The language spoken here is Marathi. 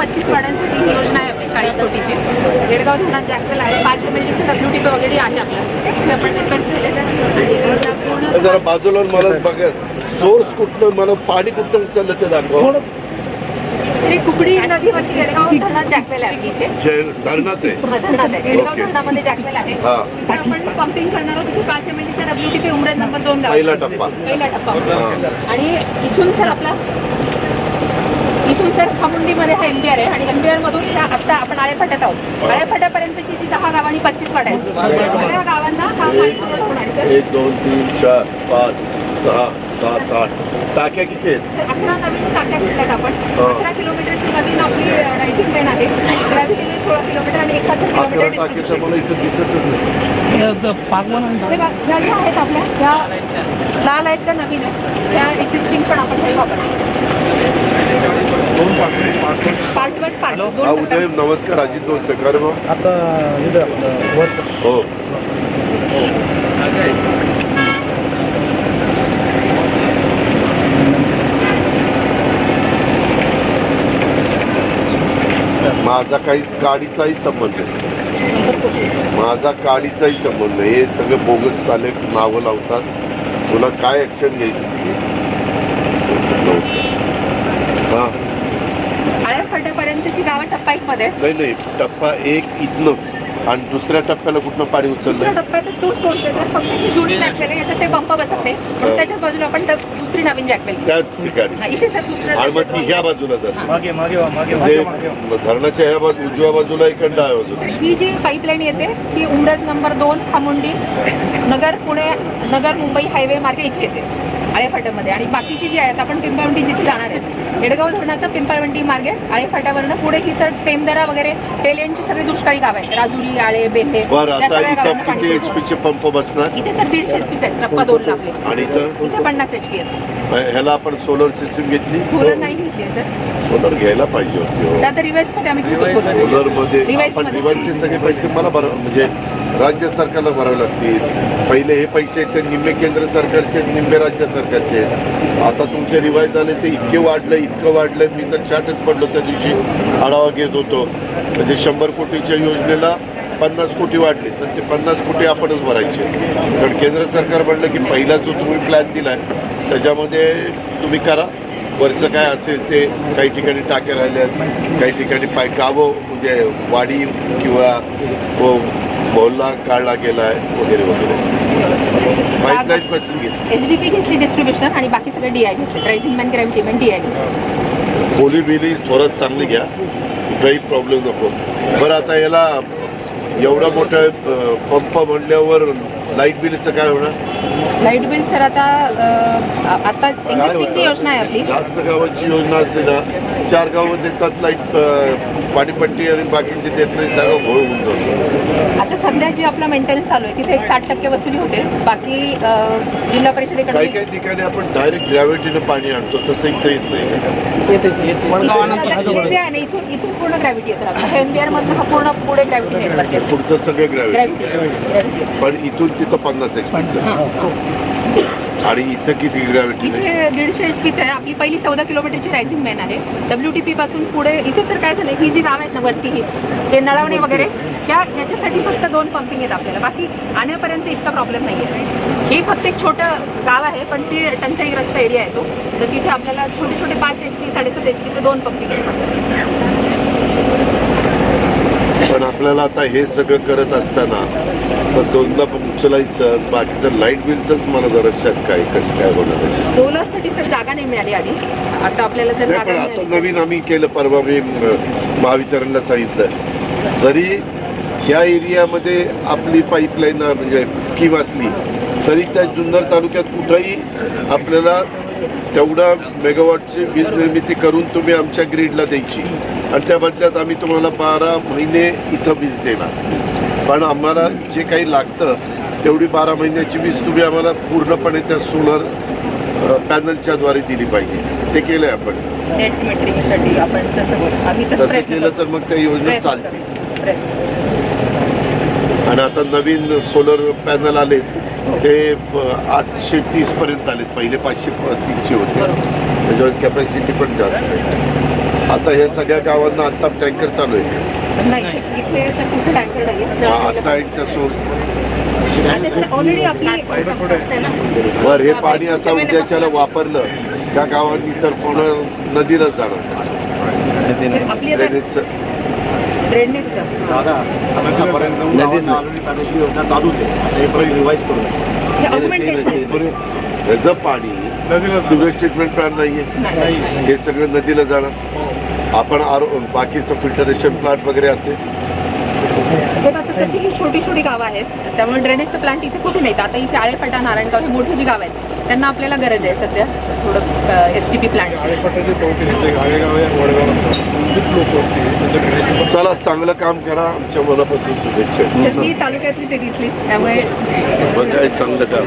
पस्तीस वाड्यांसाठी ही योजना आहे आपली चाळीस कोटीची. येडगाव धरणात जॅकवेल आहे. पाच एम एल डीचं डब्ल्यू टी पी ऑलरेडी आहे आपलं इथे आपण निर्माण पूर्ण जरा बाजूला मला बघा. सोर्स कुठलं मला पाणी कुठलं उचललं ते दाखवा. कुकडी नदीवरती येडगाव धरणात जॅकवेल आहे इथे. धरणात आहे. धरणात आहे. येडगाव ओके. धरणामध्ये जॅकवेल आहे. तिथे आपण पंपिंग करणार आहोत. तिथे पाच डब्ल्यू टी पी नंबर दोन गावात. पहिला टप्पा. पहिला टप्पा. आणि इथून सर आपला इथून सर खामुंडीमध्ये हा एमबीआर आहे आणि एमबीआर मधून त्या आता आपण आळेफाट्यात आहोत. आळेफाट्यापर्यंतची जी दहा गाव आणि पस्तीस वाट आहेत सगळ्या गावांना. हा पाणी पुरवठा होणार आहे सर. एक दोन तीन चार पाच सहा सात आठ. टाक्या किती आहेत? सर अकरा नवीन टाक्या घेतल्यात आपण. हा. अकरा किलोमीटरची नवीन आपली रायझिंग ट्रेन आहे. ग्रॅव्हिटी लेन सोळा किलोमीटर आणि एकाहत्तर अकरा किलोमीटर टाक्याचं डिस्ट्रिब्युशन मला इथं दिसतच नाही. पागवन ह्या ज्या आहेत आपल्या ह्या लाल आहेत त्या नवीन आहेत? त्या एक्झिस्टिंग पण आपण काही वापरतो पार्ट वन पार्ट दोन हा टप्प्यात. उदय नमस्कार अजित बोलतोय का रे बा? आता इथं आपलं वर. हो. माझा काही गाडीचाही संबंध नाही माझा गाडीचाही संबंध नाही हे सगळं बोगस चाले नावं लावतात. तुला काय ऍक्शन घ्यायची. नमस्कार हा आळ्या फाट्यापर्यंतची गावं टप्पा एक मध्ये आहेत. नाही नाही टप्पा एक इथनच आणि दुसऱ्या टप्प्याला कुठनं पाणी दुसऱ्या उचललं टप्प्यात तो सोर्स आहे. सर फक्त ही जुनी जॅकवेल आहे याच्यात ते पंप बसत नाही पण त्याच्याच बाजूला आपण दुसरी नवीन जॅकवेल त्याच ठिकाणी. हा, इथे सर दुसरं आणि मग ती ह्या बाजूला जाते मागे मागे वा, मागे मागे मागे वा. धरणाच्या ह्या बाजू उजव्या बाजूला एक आणि डाव्या बाजूला. सर ही जी पाईपलाईन येते ही उमरज नंबर दोन खामुंडी नगर पुणे नगर मुंबई हायवे मार्गे इथे येते. आळेफाट्यामध्ये. आणि बाकीची जी आहेत आपण पिंपळवंडी जिथे जाणार आहे येडगाव धरणात पिंपळवंडी मार्गे आळेफाट्यावरनं पुढे ही सर टेमदरा वगैरे टेलियनची सगळी दुष्काळी गाव आहेत. राजुरी आळे बेल्हे बरं किती एच पुरवठा. चे पंप बसणार? इथे सर दीडशे एच पीच आहेत. टप्पा दोनला आपले आणि इथं? पन्नास एच पी आहेत. ह्याला आपण सोलर सिस्टीम घेतली? सोलर नाही घेतली सर. सोलर घ्यायला पाहिजे होती हो. तर आता रिवाईजमध्ये आम्ही घेतो. सोलर सोलरमध्ये सगळे पैसे मला भर म्हणजे राज्य सरकारला भरावे लागतील. पहिले हे पैसे ते निम्मे केंद्र सरकारचे आहेत, निम्मे राज्य सरकारचे आता तुमचे रिवाईज आले ते इतके वाढलं इतकं वाढलं मी तर चाटच पडलो त्या दिवशी. आढावा घेत होतो. म्हणजे शंभर कोटीच्या योजनेला पन्नास कोटी वाढले तर ते पन्नास कोटी आपणच भरायचे. कारण केंद्र सरकार म्हणलं की पहिला जो तुम्ही प्लॅन दिला आहे त्याच्यामध्ये तुम्ही करा. वरचं काय असेल ते काही ठिकाणी टाक्या आहेत काही ठिकाणी पाय गावं म्हणजे वाडी किंवा व मोहल्ला काढला गेला आहे वगैरे. वगैरे पाईपलाईन कसली घेतली. एच डी पी घेतली डिस्ट्रीब्युशन आणि बाकी सगळे डी आय घेतले. Rising main gravity main D I खोली बिली थोडं चांगली घ्या. कुठलाही प्रॉब्लेम नको. बरं आता याला एवढा मोठा पंप म्हणल्यावर लाइट बिलचं काय होणार? लाइट बिल सर आता आता एक्झिस्टिंगची योजना आहे आपली. जास्त गावांची योजना असली ना चार गावं देतात लाइट पाणीपट्टी आणि बाकीचे देत नाही सगळं घोळ होऊन जातो. आता सध्या जी आपला मेंटेनन्स चालू आहे तिथे एक साठ टक्के वसुली होते बाकी जिल्हा काही परिषदेकडे काही ठिकाणी आपण डायरेक्ट ग्रॅव्हिटीनं पाणी आणतो तसं इथं येत नाही. इथून इथून पूर्ण ग्रॅव्हिटी आहे सर आपला एनबीआर मधनं हा पूर्ण पुढे ग्रॅव्हिटी पुढचं सगळं ग्रॅव्हिटी पण इथून तिथं पन्नास एच आणि इथं किती ग्रॅव्हिटी इथे दीडशे पीच आहे. आपली पहिली चौदा किलोमीटरची रायझिंग मॅन आहे. डब्ल्यू टी पी पासून पुढे इथे सर काय झालं ही जी गाव आहेत ना वरती ही हे नळवणे वगैरे त्या याच्यासाठी फक्त दोन पंपिंग आहेत आपल्याला. बाकी आणण्यापर्यंत इतका प्रॉब्लेम नाही आहे हे फक्त एक छोटं गाव आहे पण ते टंचाईग्रस्त एरिया आहे तो. तर तिथे आपल्याला छोटे छोटे पाच एच पी साडेसात एच पीचे दोन पंपिंग आहेत पण आपल्याला आता हे सगळं करत असताना तर दोनदा पण उचलायचं बाकीचं लाइट बिलचंच मला जरा शंका आहे कसं काय होणार आहे. सोलरसाठी सर जागा नाही मिळाली आधी. आता आपल्याला जर नाही जागा पण आता मिळाली नवीन आम्ही केलं परवा मी म, महावितरणला सांगितलं. जरी ह्या एरियामध्ये आपली पाईपलाईन म्हणजे स्कीम असली तरी त्या जुन्नर तालुक्यात कुठंही आपल्याला तेवढा मेगावॉटची वीज निर्मिती करून तुम्ही आमच्या ग्रीडला द्यायची. आणि त्या बदल्यात आम्ही तुम्हाला बारा महिने इथं वीज देणार. पण आम्हाला जे काही लागतं तेवढी बारा महिन्याची वीज तुम्ही आम्हाला पूर्णपणे त्या सोलर पॅनलच्या द्वारे दिली पाहिजे. ते केलंय आपण. नेट मेट्रिकसाठी आपण तसं आम्ही तसं केलं. तर मग त्या योजना चालतील. आणि आता नवीन सोलर पॅनल आलेत. ते आठशे तीस पर्यंत आलेत. पहिले पाचशे तीसशे होते. त्याच्यावर कॅपॅसिटी पण जास्त आहे. आता हे सगळ्या गावांना आता टँकर चालू आहे. नाही सर इथे तर कुठे टँकर नाही. आता यांचा सोर्स सर ऑलरेडी आपली बर हे पाणी आता उद्याच्याला वापरलं त्या गावांनी तर कोणा नदीला जाणार. ड्रेनेजचं दादा आतापर्यंत गावांना ऑलरेडी प्रादेशिक योजना चालूच आहे. आता हे परत रिवाईज करू हे ऑगमेंटेशन आहे. ह्याचं पाणी सिवेज ट्रीटमेंट प्लांट नाहीये. नाही. हे सगळं नदीला जाणार. आपण आरो बाकीचं फिल्टरेशन प्लांट वगैरे असेल साहेब आता तशी ही छोटी छोटी गावं आहेत. त्यामुळे ड्रेनेजचं प्लांट इथे कुठे नाहीत. आता इथे आळेफाटा नारायणगाव हे मोठी जी गावं आहेत त्यांना आपल्याला गरज आहे सध्या. थोडं एस टी पी प्लांट चला चांगलं काम करा. आमच्या मनापासून शुभेच्छा. मी तालुक्यातलीच आहे तिथली. त्यामुळे चांगलं काम